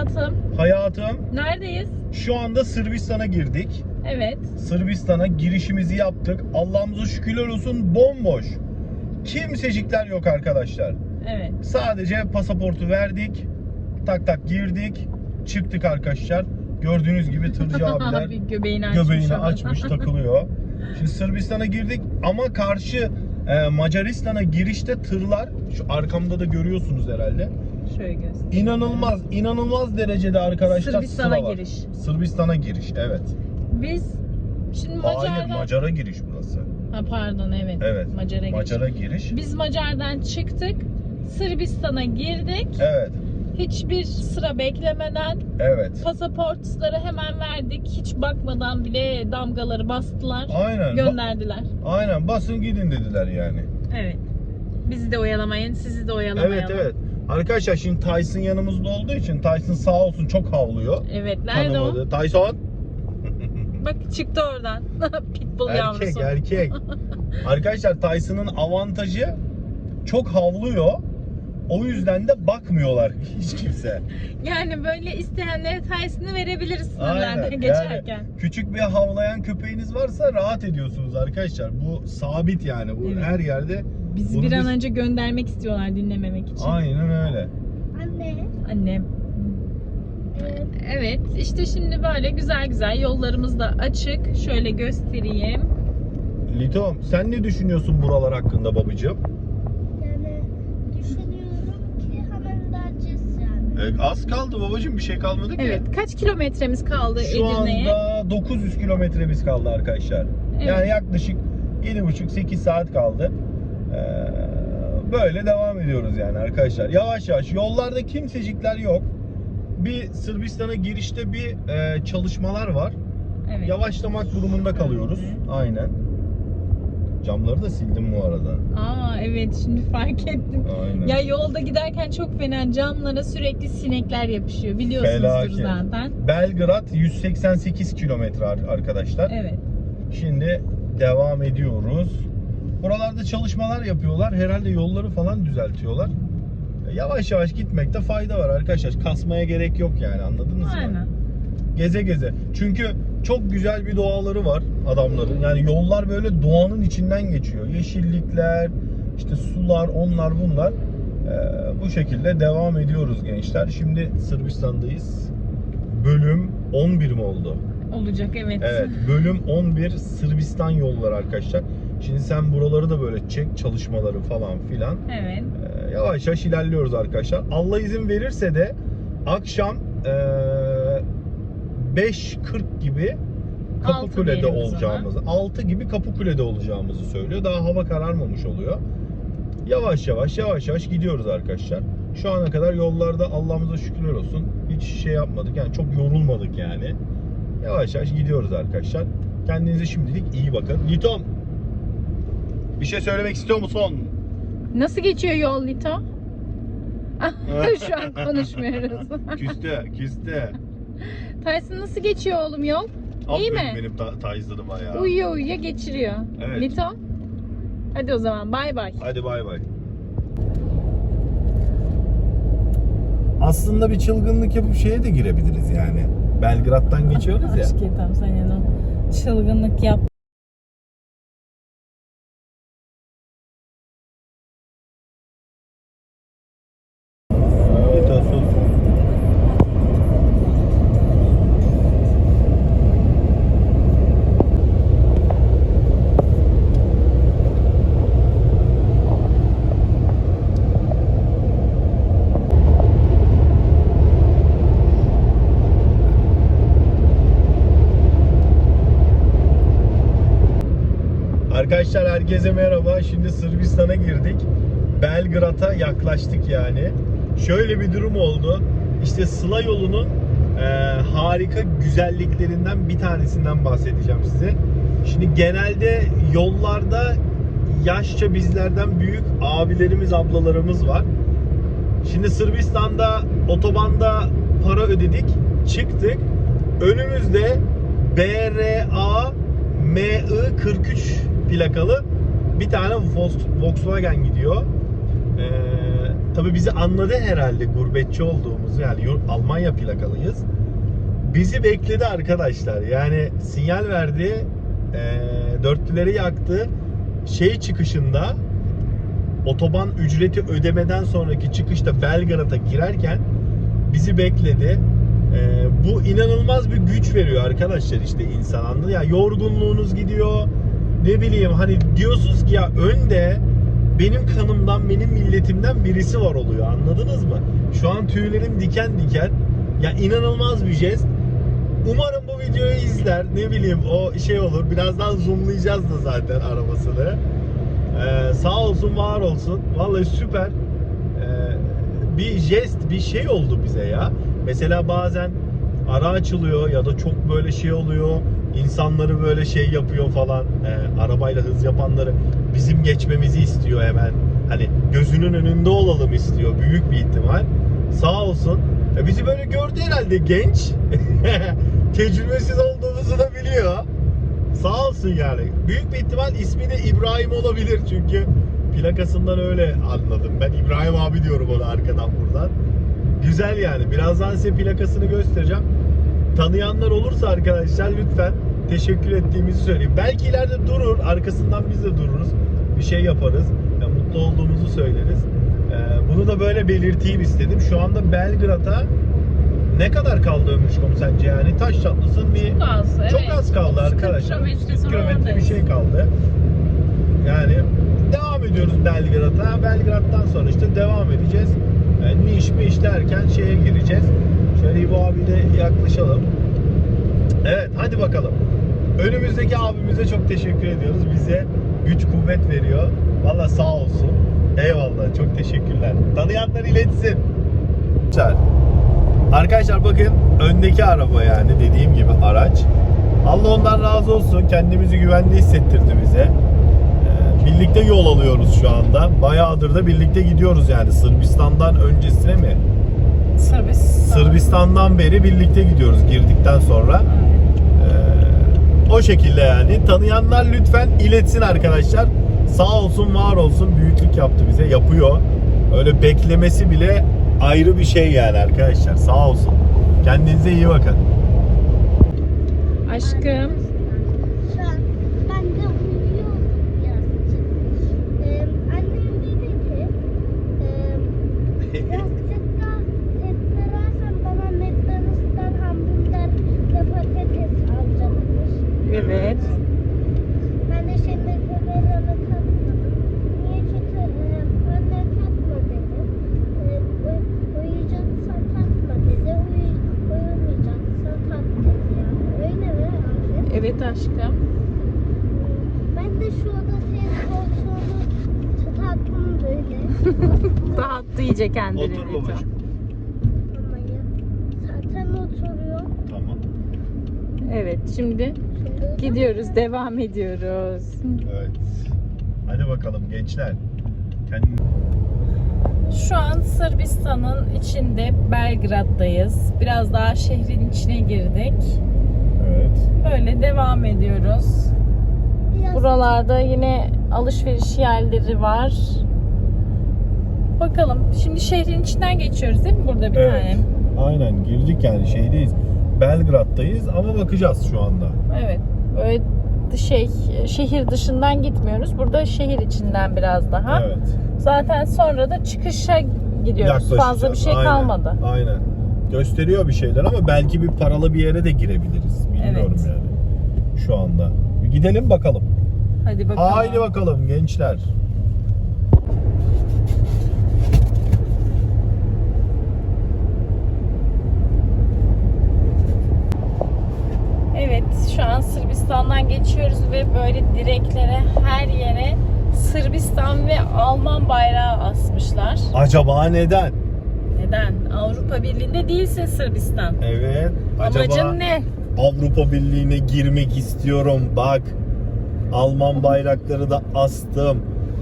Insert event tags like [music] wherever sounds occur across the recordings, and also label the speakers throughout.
Speaker 1: Hayatım.
Speaker 2: Hayatım
Speaker 1: Neredeyiz?
Speaker 2: şu anda Sırbistan'a girdik.
Speaker 1: Evet.
Speaker 2: Sırbistan'a girişimizi yaptık. Allah'ımıza şükürler olsun bomboş. Kimsecikler yok arkadaşlar.
Speaker 1: Evet.
Speaker 2: Sadece pasaportu verdik. Tak tak girdik. Çıktık arkadaşlar. Gördüğünüz gibi tırcı [laughs] abiler
Speaker 1: göbeğini açmış.
Speaker 2: göbeğini açmış takılıyor. Şimdi Sırbistan'a girdik ama karşı e, Macaristan'a girişte tırlar şu arkamda da görüyorsunuz herhalde.
Speaker 1: Şöyle göster.
Speaker 2: İnanılmaz, inanılmaz derecede arkadaşlar
Speaker 1: Sırbistan'a
Speaker 2: sıra var.
Speaker 1: giriş.
Speaker 2: Sırbistan'a giriş, evet.
Speaker 1: Biz şimdi Macar'dan...
Speaker 2: Hayır, Macar'a giriş burası.
Speaker 1: Ha, pardon evet.
Speaker 2: Evet.
Speaker 1: Macar'a giriş.
Speaker 2: Macar'a giriş.
Speaker 1: Biz Macar'dan çıktık. Sırbistan'a girdik.
Speaker 2: Evet,
Speaker 1: Hiçbir sıra beklemeden
Speaker 2: evet.
Speaker 1: pasaportları hemen verdik. Hiç bakmadan bile damgaları bastılar.
Speaker 2: Aynen.
Speaker 1: Gönderdiler.
Speaker 2: aynen. Basın gidin dediler yani.
Speaker 1: Evet. Bizi de oyalamayın, sizi de oyalamayalım.
Speaker 2: Evet, evet. Arkadaşlar şimdi Tyson yanımızda olduğu için Tyson sağ olsun çok havlıyor.
Speaker 1: Evet, nerede
Speaker 2: Tanımadı. Tyson
Speaker 1: o? Bak çıktı oradan. [laughs] Pitbull
Speaker 2: erkek
Speaker 1: yavrusu.
Speaker 2: erkek. [laughs] Arkadaşlar Tyson'ın avantajı çok havlıyor. O yüzden de bakmıyorlar hiç kimse.
Speaker 1: Yani böyle isteyenlere Tyson'ı verebiliriz
Speaker 2: Aynen.
Speaker 1: sınırlarda
Speaker 2: Yani
Speaker 1: geçerken.
Speaker 2: küçük bir havlayan köpeğiniz varsa rahat ediyorsunuz arkadaşlar. Bu sabit yani. Bu
Speaker 1: Evet.
Speaker 2: her yerde.
Speaker 1: Bizi
Speaker 2: Bunu
Speaker 1: bir an
Speaker 2: biz-
Speaker 1: önce göndermek istiyorlar dinlememek için.
Speaker 2: Aynen öyle.
Speaker 3: Anne.
Speaker 1: Annem.
Speaker 3: Evet.
Speaker 1: Evet işte şimdi böyle güzel güzel yollarımız da açık. Şöyle göstereyim.
Speaker 2: Litom sen ne düşünüyorsun buralar hakkında babacığım?
Speaker 3: Yani düşünüyorum ki hemen vereceğiz yani.
Speaker 2: E, az kaldı babacığım bir şey kalmadı ki.
Speaker 1: Evet kaç kilometremiz kaldı
Speaker 2: Şu
Speaker 1: Edirne'ye?
Speaker 2: anda 900 kilometremiz kaldı arkadaşlar.
Speaker 1: Evet.
Speaker 2: Yani yaklaşık 7,5-8 saat kaldı. Ee, böyle devam ediyoruz yani arkadaşlar. Yavaş yavaş yollarda kimsecikler yok. Bir Sırbistan'a girişte bir e, çalışmalar var.
Speaker 1: Evet.
Speaker 2: Yavaşlamak durumunda kalıyoruz. Aynen. Camları da sildim bu arada.
Speaker 1: Aa evet şimdi fark ettim.
Speaker 2: Aynen.
Speaker 1: Ya yolda giderken çok fena camlara sürekli sinekler yapışıyor. Biliyorsunuzdur
Speaker 2: Felaket.
Speaker 1: zaten.
Speaker 2: Belgrad 188 kilometre ar- arkadaşlar.
Speaker 1: Evet.
Speaker 2: Şimdi devam ediyoruz. Buralarda çalışmalar yapıyorlar. Herhalde yolları falan düzeltiyorlar. E, Yavaş yavaş gitmekte fayda var arkadaşlar. Kasmaya gerek yok yani anladınız mı?
Speaker 1: Aynen.
Speaker 2: Geze geze. Çünkü çok güzel bir doğaları var adamların. Yani yollar böyle doğanın içinden geçiyor. Yeşillikler, işte sular, onlar bunlar. E, bu şekilde devam ediyoruz gençler. Şimdi Sırbistan'dayız. Bölüm 11 mi oldu?
Speaker 1: Olacak evet.
Speaker 2: Evet bölüm 11 Sırbistan yolları arkadaşlar. Şimdi sen buraları da böyle çek çalışmaları falan filan.
Speaker 1: Evet.
Speaker 2: Ee, yavaş yavaş ilerliyoruz arkadaşlar. Allah izin verirse de akşam ee, 5.40 gibi Kapıkule'de olacağımızı, 6 gibi Kapıkule'de olacağımızı söylüyor. Daha hava kararmamış oluyor. Yavaş yavaş yavaş yavaş gidiyoruz arkadaşlar. Şu ana kadar yollarda Allah'ımıza şükürler olsun. Hiç şey yapmadık yani çok yorulmadık yani. Yavaş yavaş gidiyoruz arkadaşlar. Kendinize şimdilik iyi bakın. Litom bir şey söylemek istiyor musun?
Speaker 1: Nasıl geçiyor yol Lito? Ah, [laughs] Şu an konuşmuyoruz.
Speaker 2: küste, küste.
Speaker 1: Tyson nasıl geçiyor oğlum yol? İyi
Speaker 2: Aferin
Speaker 1: mi?
Speaker 2: benim ta- tayzlarıma ya.
Speaker 1: Uyuyor uyuyor geçiriyor.
Speaker 2: Evet.
Speaker 1: Lito? Hadi o zaman bay bay.
Speaker 2: Hadi bay bay. Aslında bir çılgınlık yapıp şeye de girebiliriz yani. Belgrad'dan geçiyoruz ya.
Speaker 1: Aşk yetem sen yani o çılgınlık yap.
Speaker 2: Lito sus. Arkadaşlar herkese merhaba. Şimdi Sırbistan'a girdik. Belgrad'a yaklaştık yani. Şöyle bir durum oldu. İşte Sıla yolunun e, harika güzelliklerinden bir tanesinden bahsedeceğim size. Şimdi genelde yollarda yaşça bizlerden büyük abilerimiz, ablalarımız var. Şimdi Sırbistan'da otobanda para ödedik, çıktık. Önümüzde BRA MI 43 plakalı bir tane Volks- Volkswagen gidiyor. Ee, tabii bizi anladı herhalde gurbetçi olduğumuzu yani Almanya plakalıyız. Bizi bekledi arkadaşlar. Yani sinyal verdi. E, dörtlüleri yaktı. Şey çıkışında otoban ücreti ödemeden sonraki çıkışta Belgrad'a girerken bizi bekledi. Ee, bu inanılmaz bir güç veriyor arkadaşlar işte insan anladın ya yorgunluğunuz gidiyor ne bileyim hani diyorsunuz ki ya önde benim kanımdan benim milletimden birisi var oluyor anladınız mı? Şu an tüylerim diken diken ya inanılmaz bir jest. Umarım bu videoyu izler ne bileyim o şey olur birazdan zoomlayacağız da zaten arabasını. Ee, sağ olsun var olsun vallahi süper Ee, bir jest bir şey oldu bize ya. Mesela bazen ara açılıyor ya da çok böyle şey oluyor. İnsanları böyle şey yapıyor falan. Ee, arabayla hız yapanları bizim geçmemizi istiyor hemen. Hani gözünün önünde olalım istiyor büyük bir ihtimal. Sağ olsun. E, bizi böyle gördü herhalde genç. [laughs] Tecrübesiz olduğumuzu da biliyor. Sağ olsun yani. Büyük bir ihtimal ismi de İbrahim olabilir çünkü plakasından öyle anladım. Ben İbrahim abi diyorum ona arkadan buradan. Güzel yani. Birazdan size plakasını göstereceğim. Tanıyanlar olursa arkadaşlar lütfen teşekkür ettiğimizi söyleyeyim. Belki ileride durur. Arkasından biz de dururuz. Bir şey yaparız. Yani mutlu olduğumuzu söyleriz. Ee, bunu da böyle belirteyim istedim. Şu anda Belgrad'a ne kadar kaldı Ömrüşkom sence yani? Taş çatlasın bir
Speaker 1: Çok az. Evet.
Speaker 2: çok az kaldı
Speaker 1: 30-40
Speaker 2: arkadaşlar.
Speaker 1: kilometre
Speaker 2: 40
Speaker 1: sonra
Speaker 2: kilometre bir şey kaldı. Yani devam ediyoruz Belgrad'a. Belgrad'dan sonra işte devam edeceğiz. Yani niş mi iş derken şeye gireceğiz. Şöyle İbo abiyle yaklaşalım. Evet hadi bakalım. Önümüzdeki abimize çok teşekkür ediyoruz. Bize güç kuvvet veriyor. Valla sağ olsun. Eyvallah çok teşekkürler. Tanıyanlar iletsin. Arkadaşlar bakın öndeki araba yani dediğim gibi araç. Allah ondan razı olsun. Kendimizi güvende hissettirdi bize. Ee, birlikte yol alıyoruz şu anda. Bayağıdır da birlikte gidiyoruz yani Sırbistan'dan öncesine mi?
Speaker 1: Sırbistan.
Speaker 2: Sırbistan'dan beri birlikte gidiyoruz girdikten sonra. O şekilde yani. Tanıyanlar lütfen iletsin arkadaşlar. Sağ olsun var olsun büyüklük yaptı bize. Yapıyor. Öyle beklemesi bile ayrı bir şey yani arkadaşlar. Sağ olsun. Kendinize iyi bakın.
Speaker 1: Aşkım.
Speaker 3: Şu an ben de uyuyorum birazcık. Ee, annem dedi ki e, birazcık daha tepkilersen bana McDonald's'tan hamburger ve patates alacakmış.
Speaker 1: Evet.
Speaker 3: Ben de şimdi kameranı takmadım. Niye çünkü e, anne takma dedi. E, uy- uyuyacaksan takma dedi. Uy, uyumayacaksan tak dedi yani. Öyle mi anne?
Speaker 1: Evet aşkım.
Speaker 3: Ben de şurada senin koltuğunu taktım böyle. [laughs]
Speaker 1: Dağıttı iyice kendini.
Speaker 2: Otur
Speaker 1: Lito.
Speaker 2: babacığım.
Speaker 3: Ama ya zaten oturuyor.
Speaker 2: Tamam.
Speaker 1: Evet şimdi
Speaker 3: Şimdi
Speaker 1: gidiyoruz. Devam ediyoruz.
Speaker 2: Evet. Hadi bakalım gençler. Kendinize
Speaker 1: Şu an Sırbistan'ın içinde Belgrad'dayız. Biraz daha şehrin içine girdik.
Speaker 2: Evet.
Speaker 1: Böyle devam ediyoruz.
Speaker 3: biraz
Speaker 1: Buralarda yine alışveriş yerleri var. Bakalım. Şimdi şehrin içinden geçiyoruz değil mi burada bir
Speaker 2: Evet.
Speaker 1: tane?
Speaker 2: Aynen girdik yani şeydeyiz. Belgrad'dayız ama bakacağız şu anda.
Speaker 1: Evet. Böyle şey şehir dışından gitmiyoruz. Burada şehir içinden biraz daha.
Speaker 2: Evet.
Speaker 1: Zaten sonra da çıkışa gidiyoruz. Fazla bir şey
Speaker 2: Aynen,
Speaker 1: kalmadı.
Speaker 2: Aynen. Gösteriyor bir şeyler ama belki bir paralı bir yere de girebiliriz. Bilmiyorum
Speaker 1: Evet.
Speaker 2: yani. Şu anda. Bir gidelim bakalım.
Speaker 1: Hadi bakalım.
Speaker 2: Haydi bakalım gençler.
Speaker 1: Evet, şu an Sırbistan'dan geçiyoruz ve böyle direklere, her yere Sırbistan ve Alman bayrağı asmışlar.
Speaker 2: Acaba neden?
Speaker 1: Neden? Avrupa Birliği'nde değilsin Sırbistan.
Speaker 2: Evet. Acaba
Speaker 1: Amacın ne?
Speaker 2: Avrupa Birliği'ne girmek istiyorum. Bak. Alman bayrakları da astım.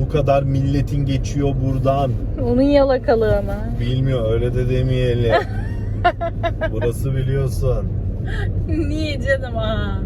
Speaker 2: Bu kadar milletin geçiyor buradan.
Speaker 1: Onun yalakalığı mı?
Speaker 2: Bilmiyor öyle de demeyelim. [laughs] Burası biliyorsun.
Speaker 1: Niye canım ha?